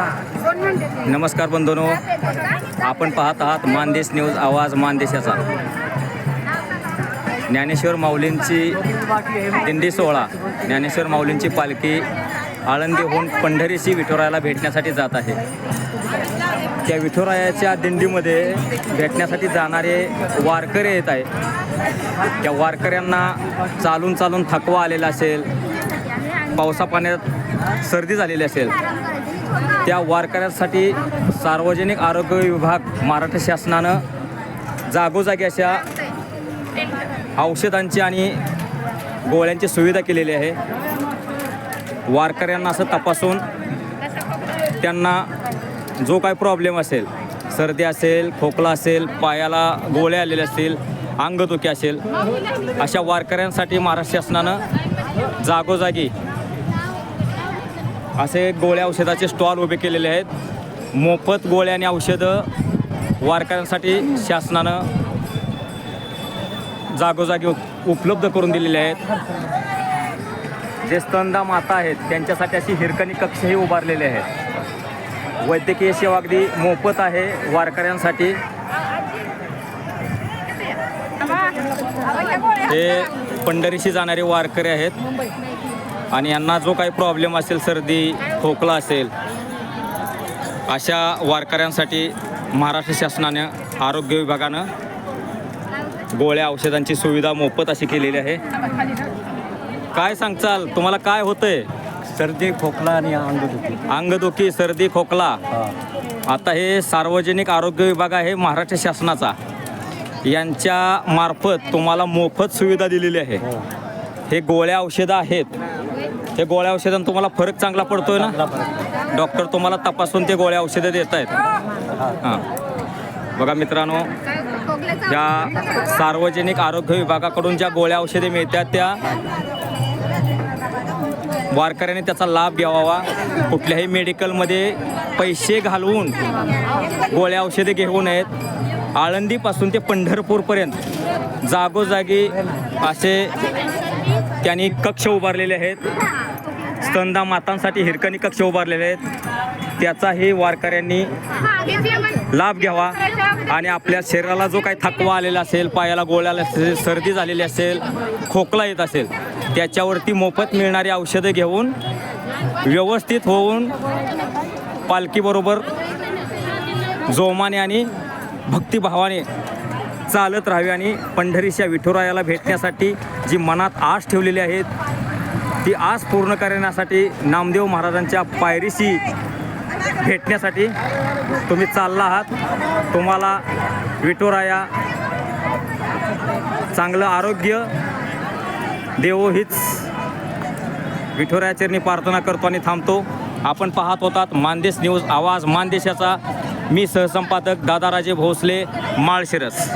नमस्कार बंधनो आपण पाहत आहात मानदेश न्यूज आवाज मानदेशाचा. ज्ञानेश्वर माऊलींची दिंडी सोहळा. ज्ञानेश्वर माऊलींची पालखी आळंदीहून पंढरीशी विठोरायाला भेटण्यासाठी जात आहे. त्या विठोरायाच्या दिंडीमध्ये भेटण्यासाठी जाणारे वारकरी येत आहे त्या वारकऱ्यांना चालून चालून थकवा आलेला असेल पावसा पाण्यात सर्दी झालेली असेल त्या वारकऱ्यांसाठी सार्वजनिक आरोग्य विभाग महाराष्ट्र शासनानं जागोजागी अशा औषधांची आणि गोळ्यांची सुविधा केलेली आहे. वारकऱ्यांना असं तपासून त्यांना जो काय प्रॉब्लेम असेल सर्दी असेल खोकला असेल पायाला गोळ्या आलेले असतील अंगदुखी असेल अशा वारकऱ्यांसाठी महाराष्ट्र शासनानं जागोजागी असे गोळ्या औषधाचे स्टॉल उभे केलेले आहेत. मोफत गोळ्या आणि औषधं वारकऱ्यांसाठी शासनानं जागोजागी उप- उपलब्ध करून दिलेले आहेत. जे स्तनदा माता आहेत त्यांच्यासाठी अशी हिरकणी कक्षही उभारलेले आहेत. वैद्यकीय सेवा अगदी मोफत आहे वारकऱ्यांसाठी. हे पंढरीशी जाणारे वारकरी आहेत. आणि यांना जो काही प्रॉब्लेम असेल सर्दी खोकला असेल अशा वारकऱ्यांसाठी महाराष्ट्र शासनाने आरोग्य विभागानं गोळ्या औषधांची सुविधा मोफत अशी केलेली आहे. काय सांगचाल तुम्हाला काय होतंय? सर्दी खोकला आणि अंगदुखी. अंगदुखी सर्दी खोकला. आता हे सार्वजनिक आरोग्य विभाग आहे महाराष्ट्र शासनाचा. यांच्या मार्फत तुम्हाला मोफत सुविधा दिलेली आहे. हे गोळ्या औषधं आहेत. हे गोळ्या औषधांना तुम्हाला फरक चांगला पडतोय ना? डॉक्टर तुम्हाला तपासून ते गोळ्या औषधं देत आहेत. हां. बघा मित्रांनो या सार्वजनिक आरोग्य विभागाकडून ज्या गोळ्या औषधे मिळतात त्या वारकऱ्याने त्याचा लाभ घ्यावा. कुठल्याही मेडिकलमध्ये पैसे घालवून गोळ्या औषधे घेऊ नयेत. आळंदीपासून ते पंढरपूरपर्यंत जागोजागी असे त्यांनी कक्ष उभारलेले आहेत. स्तनदा मातांसाठी हिरकणी कक्ष उभारलेले आहेत. त्याचाही वारकऱ्यांनी लाभ घ्यावा. आणि आपल्या शरीराला जो काही थकवा आलेला असेल पायाला गोळ्या असेल सर्दी झालेली असेल खोकला येत असेल त्याच्यावरती मोफत मिळणारी औषधं घेऊन व्यवस्थित होऊन पालखीबरोबर जोमाने आणि भक्तिभावाने चालत राहावे आणि पंढरीच्या विठुरायाला भेटण्यासाठी जी मनात आस ठेवलेली आहेत ती आस पूर्ण करण्यासाठी नामदेव महाराजांच्या पायरीशी भेटण्यासाठी तुम्ही चालला आहात. तुम्हाला विठुराया चांगलं आरोग्य देवो हीच. विठुरायाचरणी प्रार्थना करतो आणि थांबतो. आपण पाहत होतात मानदेश न्यूज आवाज मानदेशाचा. मी सहसंपादक दादाराजे भोसले माळशिरस.